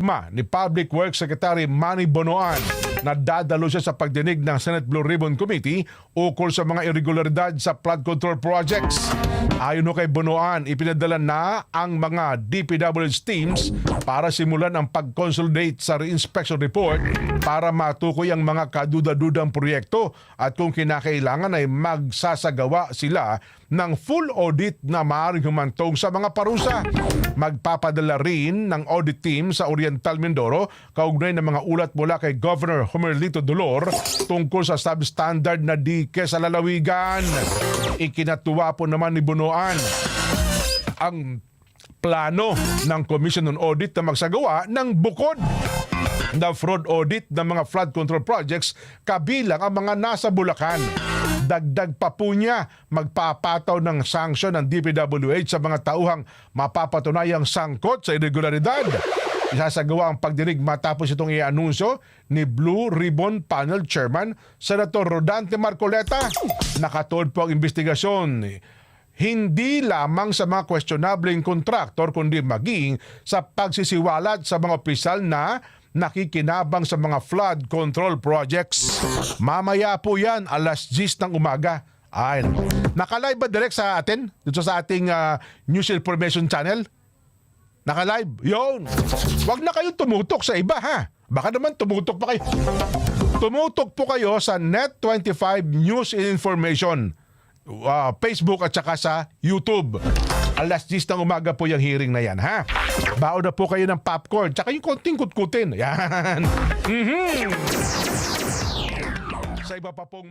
Ma ni Public Works Secretary Manny Bonoan na dadalo siya sa pagdinig ng Senate Blue Ribbon Committee ukol sa mga irregularidad sa flood control projects. Ayon kay Bonoan, ipinadala na ang mga DPWH teams para simulan ang pag-consolidate sa reinspection report para matukoy ang mga kaduda-dudang proyekto at kung kinakailangan ay magsasagawa sila ng full audit na maaaring humantong sa mga parusa. Magpapadala rin ng audit team sa Oriental Mindoro kaugnay ng mga ulat mula kay Governor Homerlito Dolor tungkol sa substandard na dike sa lalawigan. Ikinatuwa po naman ni Bunuan ang plano ng Commission on Audit na magsagawa ng bukod na fraud audit ng mga flood control projects kabilang ang mga nasa Bulacan. Dagdag pa po niya magpapataw ng sanksyon ng DPWH sa mga tauhang mapapatunayang sangkot sa irregularidad. Isasagawa ang pagdinig matapos itong i-anunsyo ni Blue Ribbon Panel Chairman Senator Rodante Marcoleta. Nakatuod po ang investigasyon hindi lamang sa mga questionableng kontraktor kundi maging sa pagsisiwalat sa mga opisyal na nakikinabang sa mga flood control projects. Mamaya po yan, alas 10 ng umaga. Ay, nakalive ba direct sa atin? Dito sa ating ah, News Information Channel? Naka-live? Yun. Huwag na kayong tumutok sa iba ha. Baka naman tumutok pa kayo. Tumutok po kayo sa Net25 News and Information. uh, Facebook at saka sa YouTube. Alas 10 ng umaga po yung hearing na yan, ha? Baon na po kayo ng popcorn, tsaka yung konting kutkutin. Yan. Mhm. Sa iba pa pong...